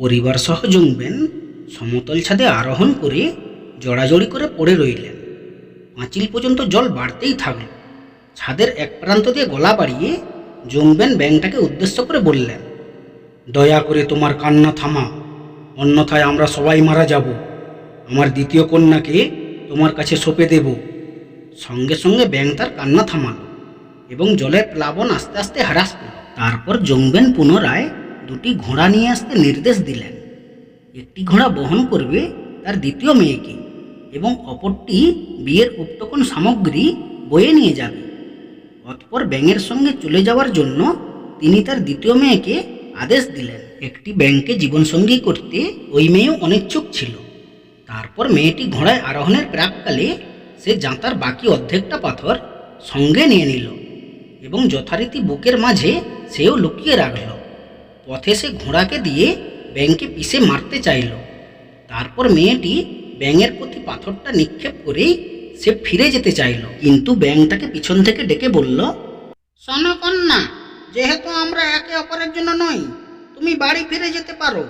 পরিবার সহ জমবেন সমতল ছাদে আরোহণ করে জড়াজড়ি করে পড়ে রইলেন। পাঁচিল পর্যন্ত জল বাড়তেই থাকল। ছাদের এক প্রান্ত দিয়ে গলা বাড়িয়ে জমবেন ব্যাংটাকে উদ্দেশ্য করে বললেন, দয়া করে তোমার কান্না থামা। অন্যথায় আমরা সবাই মারা যাব। আমার দ্বিতীয় কন্যাকে তোমার কাছে সঁপে দেব। সঙ্গে সঙ্গে ব্যাং তার কান্না থামালো এবং জলের প্লাবন আস্তে আস্তে হ্রাস পেল। তারপর জংবেন পুনরায় দুটি ঘোড়া নিয়ে আসতে নির্দেশ দিলেন। একটি ঘোড়া বহন করবে তার দ্বিতীয় মেয়েকে এবং অপরটি বিয়ের উপটকন সামগ্রী বয়ে নিয়ে যাবে। অতপর ব্যাঙের সঙ্গে চলে যাওয়ার জন্য তিনি তার দ্বিতীয় মেয়েকে আদেশ দিলেন। একটি ব্যাংকে জীবনসঙ্গী করতে ওই মেয়েও অনিচ্ছুক ছিল। তারপর মেয়েটি ঘোড়ায় আরোহণের প্রাককালে সে জাঁতার বাকি অর্ধেকটা পাথর সঙ্গে নিয়ে নিল এবং যথারীতি বুকের মাঝে সেও লুকিয়ে রাখল। পথে সে ঘোড়াকে দিয়ে ব্যাংকে পিসে মারতে চাইল। তারপর মেয়েটি ব্যাঙের প্রতি পাথরটা নিক্ষেপ করেই সে ফিরে যেতে চাইল। কিন্তু ব্যাং তাকে পিছন থেকে ডেকে বলল সনকন্যা যেহেতু আমরা একে অপরের জন্য নই, তুমি বাড়ি ফিরে যেতে পারো।